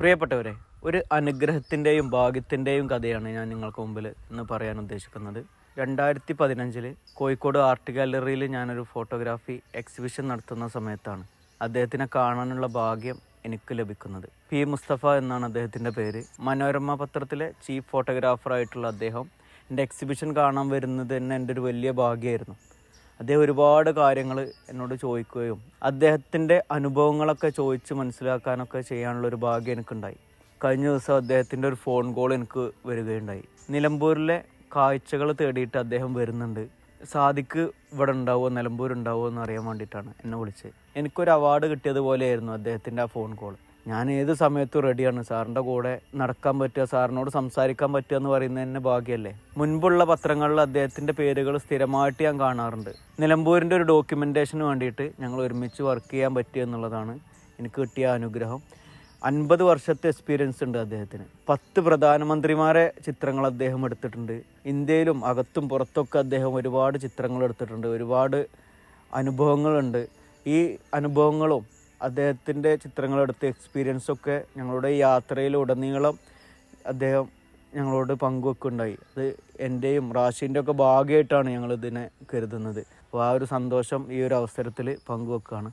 പ്രിയപ്പെട്ടവരെ ഒരു അനുഗ്രഹത്തിന്റെയും ഭാഗ്യത്തിന്റെയും കഥയാണ് ഞാൻ നിങ്ങൾക്ക് മുമ്പിൽ ഇന്ന് പറയാൻ ഉദ്ദേശിക്കുന്നത്. രണ്ടായിരത്തി പതിനഞ്ചിൽ കോഴിക്കോട് ആർട്ട് ഗാലറിയിൽ ഞാനൊരു ഫോട്ടോഗ്രാഫി എക്സിബിഷൻ നടത്തുന്ന സമയത്താണ് അദ്ദേഹത്തിനെ കാണാനുള്ള ഭാഗ്യം എനിക്ക് ലഭിക്കുന്നത്. പി. മുസ്തഫ എന്നാണ് അദ്ദേഹത്തിന്റെ പേര്. മനോരമ പത്രത്തിലെ ചീഫ് ഫോട്ടോഗ്രാഫറായിട്ടുള്ള അദ്ദേഹം എന്റെ എക്സിബിഷൻ കാണാൻ വരുന്നത് തന്നെ എന്റെ ഒരു വലിയ ഭാഗ്യമായിരുന്നു. അദ്ദേഹം ഒരുപാട് കാര്യങ്ങൾ എന്നോട് ചോദിക്കുകയും അദ്ദേഹത്തിന്റെ അനുഭവങ്ങളൊക്കെ ചോദിച്ച് മനസ്സിലാക്കാനൊക്കെ ചെയ്യാനുള്ള ഒരു ഭാഗ്യം എനിക്കുണ്ടായി. കഴിഞ്ഞ ദിവസം അദ്ദേഹത്തിന്റെ ഒരു ഫോൺ കോൾ എനിക്ക് വരികയുണ്ടായി. നിലമ്പൂരിലെ കാഴ്ചകൾ തേടിയിട്ട് അദ്ദേഹം വരുന്നുണ്ട്. സാദിക്ക് ഇവിടെ ഉണ്ടാവുമോ നിലമ്പൂർ ഉണ്ടാവുമോ എന്ന് അറിയാൻ വേണ്ടിയിട്ടാണ് എന്നെ വിളിച്ചത്. എനിക്കൊരു അവാർഡ് കിട്ടിയതുപോലെയായിരുന്നു അദ്ദേഹത്തിന്റെ ആ ഫോൺ കോൾ ഞാൻ ഏത് സമയത്തും റെഡിയാണ് സാറിന്റെ കൂടെ നടക്കാൻ പറ്റുക സാറിനോട് സംസാരിക്കാൻ പറ്റുക എന്ന് പറയുന്നത് തന്നെ ഭാഗ്യമല്ലേ മുൻപുള്ള പത്രങ്ങളിൽ അദ്ദേഹത്തിന്റെ പേരുകൾ സ്ഥിരമായിട്ട് ഞാൻ കാണാറുണ്ട്. നിലമ്പൂരിന്റെ ഒരു ഡോക്യുമെന്റേഷന് വേണ്ടിയിട്ട് ഞങ്ങൾ ഒരുമിച്ച് വർക്ക് ചെയ്യാൻ പറ്റുക എന്നുള്ളതാണ് എനിക്ക് കിട്ടിയ അനുഗ്രഹം. അൻപത് വർഷത്തെ എക്സ്പീരിയൻസ് ഉണ്ട് അദ്ദേഹത്തിന്. പത്ത് പ്രധാനമന്ത്രിമാരെ ചിത്രങ്ങൾ അദ്ദേഹം എടുത്തിട്ടുണ്ട്. ഇന്ത്യയിലും അകത്തും പുറത്തൊക്കെ അദ്ദേഹം ഒരുപാട് ചിത്രങ്ങൾ എടുത്തിട്ടുണ്ട്. ഒരുപാട് അനുഭവങ്ങളുണ്ട്. ഈ അനുഭവങ്ങളും അദ്ദേഹത്തിന്റെ ചിത്രങ്ങളെടുത്ത് എക്സ്പീരിയൻസൊക്കെ ഞങ്ങളുടെ യാത്രയിലുടനീളം അദ്ദേഹം ഞങ്ങളോട് പങ്കുവെക്കുണ്ടായി അത് എന്റെയും റാഷിന്റെ ഒക്കെ ഭാഗ്യമായിട്ടാണ് ഞങ്ങളിതിനെ കരുതുന്നത്. അപ്പോൾ ആ ഒരു സന്തോഷം ഈ ഒരു അവസരത്തിൽ പങ്കുവെക്കുകയാണ്